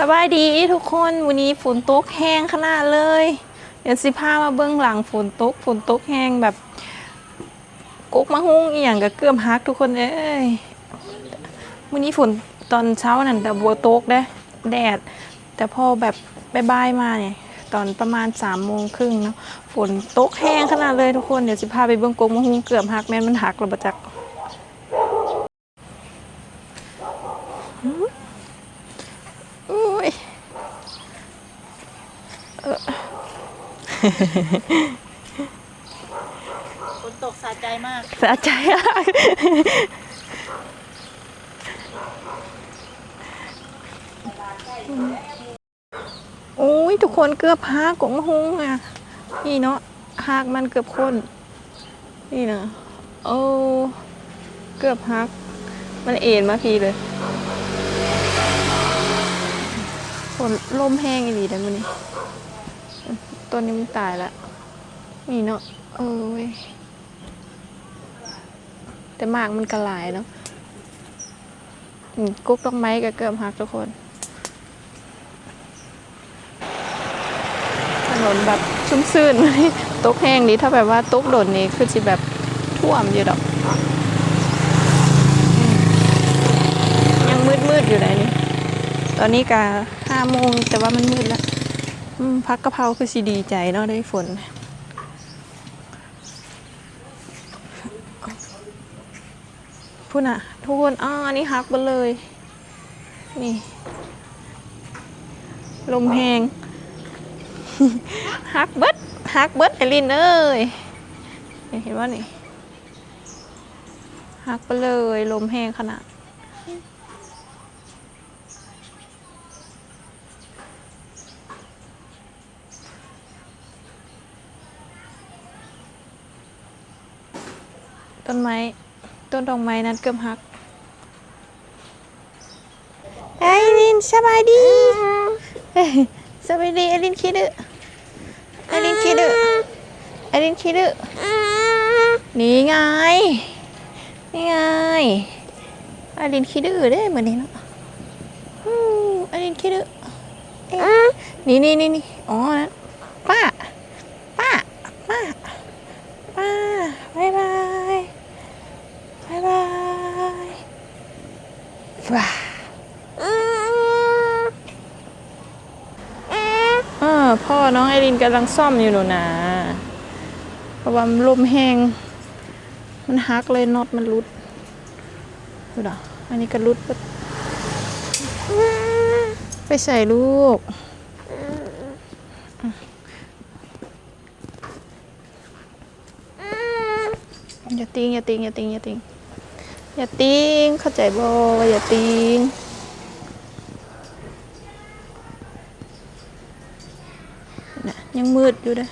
สบายดีทุกคนวันนี้ฝนตกแห้งขนาดเลย เดี๋ยวสิพามาเบื้องหลังฝนตกฝนตกแห้งแบบกกมะฮุ่งอีหยังกับเกือบฮักทุกคนเอ้ยวันนี้ฝนตอนเช้านั่นแต่บัวตกเด้แดด แต่พอแบบบ่ายๆมาเนี่ยตอนประมาณสามโมงครึ่งเนาะฝนตกแห้งขนาดเลยทุกคนเดี๋ยวสิพาไปเบื้องกกมะฮุ่งเกือบฮักแม่นมันหักระบจัก อุ้ย ฝนตกสะใจมาก สะใจมากโอ้ยทุกคนเกือบหากงหงอะ นี่เนาะหากมันเกือบคน นี่นะโอ้เกือบหัก มันเอ็นมาพีเลยฝนลมแห้งอีหลีได้มันนี่ ตัวนี้มันตายละนี่เนาะเออเว้ยแต่มากมันกระลายเนาะกุ๊กต้องไม้กับเกือบหักทุกคน ถนนแบบชุ่มซื่นตกแห้งนี้ถ้าแบบว่าตกโดดนี้คือจะแบบท่วมอยู่ดอกยังมืดมืดๆอยู่เลยนี่ตอนนี้กะห้าโมงแต่ว่ามันมืดแล้ว พักกะเพราคือสีดีใจเนาะได้ฝน พูดนะทุกคนอ้อนนี้ฮักไปเลย นี่ ลมแหงฮักเบิดฮักเบิดไอรินเอ้ยเห็นว่านี่ฮักไปเลย ลมแหงขนาด ต้นไม้ ต้นดอกไม้นั้นเกือบหักไอรินสบายดีเอ้ยสบายดีไอรินคิดดื้อไอรินคิดดื้อไอรินคิดดื้อนี่ไง นี่ไงไอรินคิดดื้อเด้เหมือนนี้เนาะอืมไอรินคิดดื้อเอ๊ะนี่นี่นี่นี่อ๋อนั่นป้า ป้า ป้า ป้าบายบาย บายบายว้าเออพ่อ น้องไอรินกำลังซ่อมอยู่หนูนะเพราะว่าลมแห้งมันฮักเลยน็อตมันรุดดูดออันนี้ก็รุดไปใส่ลูกอย่าติงอย่าติงอย่าติงอย่าติงอย่าติงเข้าใจบ่อย่าติง ยังมืดอยู่เด้อ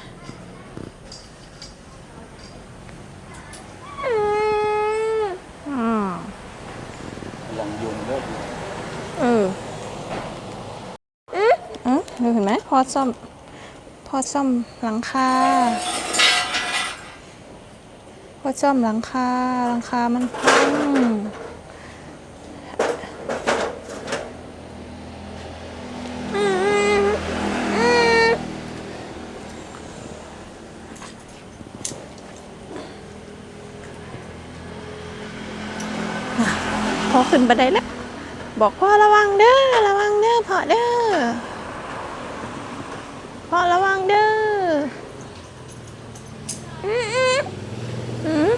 อ่าลังยุงเลิกเออเออเห็นไหมพอซ่อม พอซ่อมหลังคาพอซ่อมหลังคาหลังคามันพัง อขึ้นบันไดแล้ว บอกพ่อระวังเด้อระวังเด้อพ่อเด้อพ่อระวังเด้ออืมอืมอืม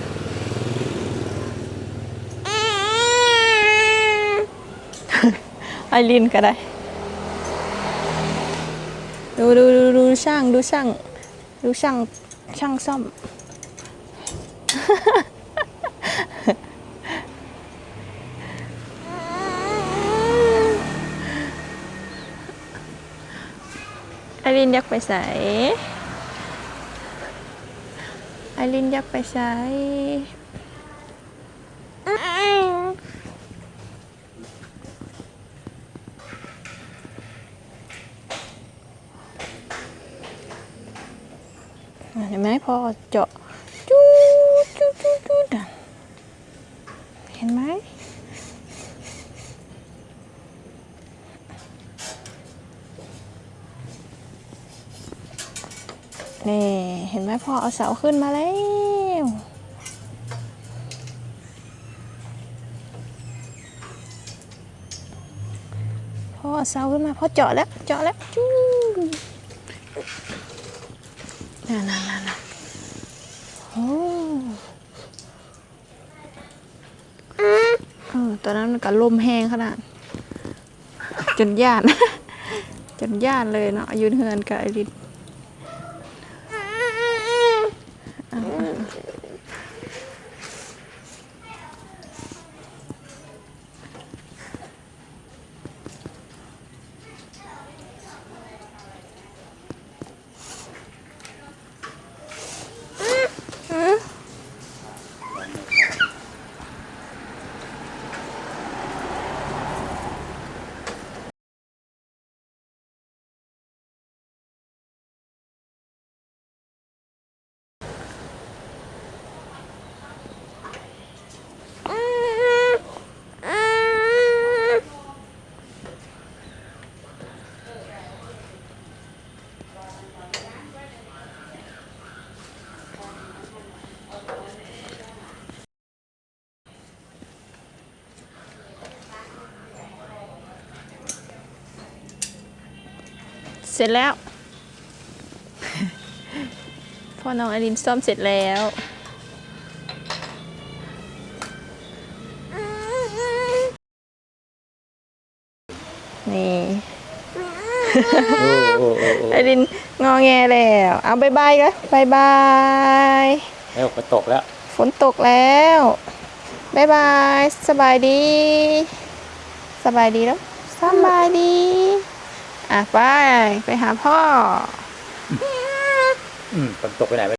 ไอรินก็ได้ ดูดูดูดูช่างดูช่าง ดูช่างช่างซ่อม อรินอยากไปใส่ไอรินอยากไปใส่เห็นไหมพอเจาะจูดจูจูจูดเห็นไหม เห็นไหมพ่อเอาเสาขึ้นมาแล้วพ่อเอาเสาขึ้นมาพ่อเจาะแล้วเจาะแล้วจู้นั่นนั่นนั่นนั่นโอ้เออตอนนั้นมันก็ลมแห้งขนาด จนย่านจนย่านเลยเนาะอยืนเฮือนกับไอริน ร็จแล้ว พ่อน้องอลินซ่อมเสร็จแล้วนี่โอ้โอ้โอ้โอ้ไอรินงอแงแล้ว เอาบายบายกันบายบายเอ้วฝนตกแล้ว ฝนตกแล้วบายบาย สบายดี สบายดีแล้ว สบายดี อะไป ไปหาพ่อ อืมฝนตกไปไหน